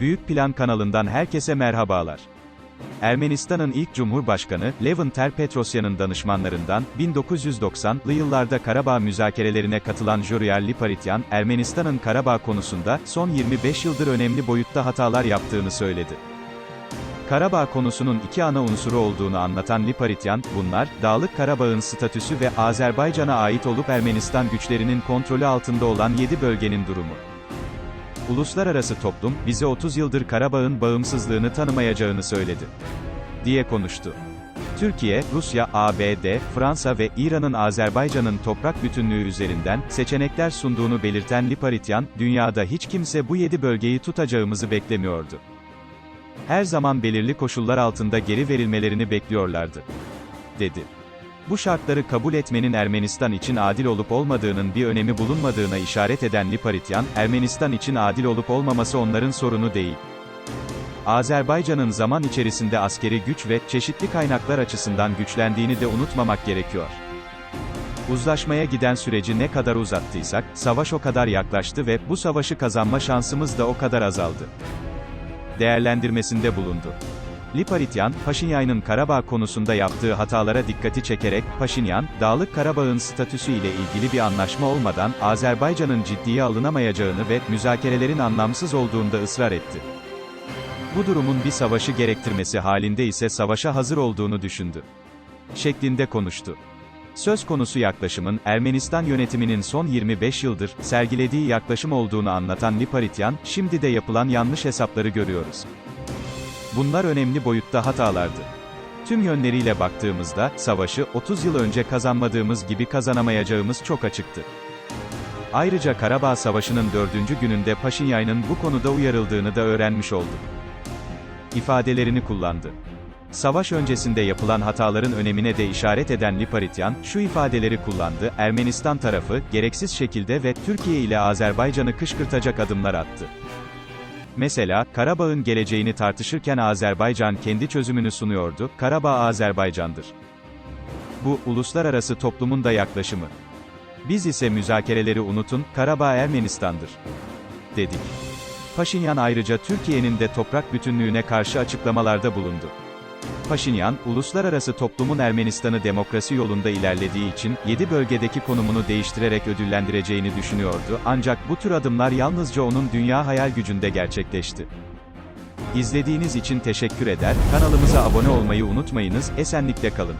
Büyük Plan kanalından herkese merhabalar. Ermenistan'ın ilk Cumhurbaşkanı, Levent Ter-Petrosyan'ın danışmanlarından, 1990'lı yıllarda Karabağ müzakerelerine katılan Jurial Liparityan, Ermenistan'ın Karabağ konusunda, son 25 yıldır önemli boyutta hatalar yaptığını söyledi. Karabağ konusunun iki ana unsuru olduğunu anlatan Liparityan, bunlar, Dağlık Karabağ'ın statüsü ve Azerbaycan'a ait olup Ermenistan güçlerinin kontrolü altında olan 7 bölgenin durumu. Uluslararası toplum, bize 30 yıldır Karabağ'ın bağımsızlığını tanımayacağını söyledi. diye konuştu. Türkiye, Rusya, ABD, Fransa ve İran'ın Azerbaycan'ın toprak bütünlüğü üzerinden seçenekler sunduğunu belirten Liparityan, dünyada hiç kimse bu 7 bölgeyi tutacağımızı beklemiyordu. Her zaman belirli koşullar altında geri verilmelerini bekliyorlardı. dedi. Bu şartları kabul etmenin Ermenistan için adil olup olmadığının bir önemi bulunmadığına işaret eden Liparityan, Ermenistan için adil olup olmaması onların sorunu değil. Azerbaycan'ın zaman içerisinde askeri güç ve çeşitli kaynaklar açısından güçlendiğini de unutmamak gerekiyor. Uzlaşmaya giden süreci ne kadar uzattıysak, savaş o kadar yaklaştı ve bu savaşı kazanma şansımız da o kadar azaldı. Değerlendirmesinde bulundu. Liparityan, Paşinyan'ın Karabağ konusunda yaptığı hatalara dikkati çekerek, Paşinyan, Dağlık Karabağ'ın statüsü ile ilgili bir anlaşma olmadan, Azerbaycan'ın ciddiye alınamayacağını ve müzakerelerin anlamsız olduğunda ısrar etti. Bu durumun bir savaşı gerektirmesi halinde ise savaşa hazır olduğunu düşündü. Şeklinde konuştu. Söz konusu yaklaşımın, Ermenistan yönetiminin son 25 yıldır, sergilediği yaklaşım olduğunu anlatan Liparityan, şimdi de yapılan yanlış hesapları görüyoruz. Bunlar önemli boyutta hatalardı. Tüm yönleriyle baktığımızda, savaşı, 30 yıl önce kazanmadığımız gibi kazanamayacağımız çok açıktı. Ayrıca Karabağ Savaşı'nın dördüncü gününde Paşinyan'ın bu konuda uyarıldığını da öğrenmiş olduk. ifadelerini kullandı. Savaş öncesinde yapılan hataların önemine de işaret eden Liparityan, şu ifadeleri kullandı, Ermenistan tarafı, gereksiz şekilde ve Türkiye ile Azerbaycan'ı kışkırtacak adımlar attı. Mesela, Karabağ'ın geleceğini tartışırken Azerbaycan kendi çözümünü sunuyordu, Karabağ Azerbaycan'dır. Bu, uluslararası toplumun da yaklaşımı. Biz ise müzakereleri unutun, Karabağ Ermenistan'dır. Dedik. Paşinyan ayrıca Türkiye'nin de toprak bütünlüğüne karşı açıklamalarda bulundu. Paşinyan, uluslararası toplumun Ermenistan'ı demokrasi yolunda ilerlediği için, 7 bölgedeki konumunu değiştirerek ödüllendireceğini düşünüyordu, ancak bu tür adımlar yalnızca onun dünya hayal gücünde gerçekleşti. İzlediğiniz için teşekkür eder, kanalımıza abone olmayı unutmayınız, esenlikle kalın.